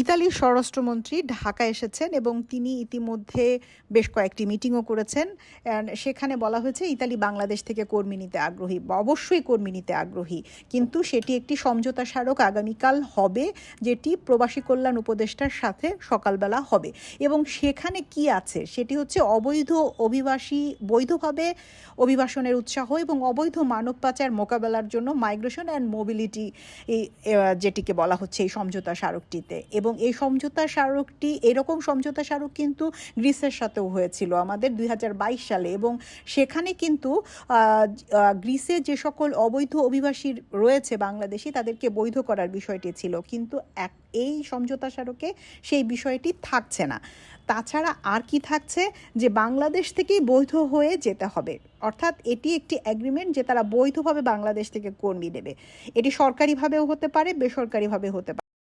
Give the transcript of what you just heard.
ইতালির স্বরাষ্ট্রমন্ত্রী ঢাকা এসেছেন এবং তিনি ইতিমধ্যে বেশ কয়েকটি মিটিংও করেছেন। সেখানে বলা হয়েছে, ইতালি বাংলাদেশ থেকে কর্মী নিতে আগ্রহী। অবশ্যই কর্মী নিতে আগ্রহী। কিন্তু সেটি একটি সমঝোতা স্মারক আগামীকাল হবে, যেটি প্রবাসী কল্যাণ উপদেষ্টার সাথে সকালবেলা হবে। এবং সেখানে কি আছে? সেটি হচ্ছে অবৈধ অভিবাসী, বৈধভাবে অভিবাসনের উৎসাহ এবং অবৈধ মানব পাচার মোকাবেলার জন্য মাইগ্রেশন অ্যান্ড মোবিলিটি যেটিকে বলা হচ্ছে এই সমঝোতা স্মারকটিতে এবং এই সমঝোতা স্মারকটি, এরকম সমঝোতা স্মারক কিন্তু গ্রিসের সাথেও হয়েছিল আমাদের দুই হাজার বাইশ সালে এবং সেখানে কিন্তু গ্রিসে যে সকল অবৈধ অভিবাসী রয়েছে বাংলাদেশি তাদেরকে বৈধ করার বিষয়টি ছিল। কিন্তু এক, এই সমঝোতা স্মারকে সেই বিষয়টি থাকছে না। তাছাড়া আর কি থাকছে? যে বাংলাদেশ থেকেই বৈধ হয়ে যেতে হবে। অর্থাৎ এটি একটি অ্যাগ্রিমেন্ট যে তারা বৈধভাবে বাংলাদেশ থেকে কর্মী নেবে। এটি সরকারিভাবেও হতে পারে, বেসরকারিভাবে হতে পারে।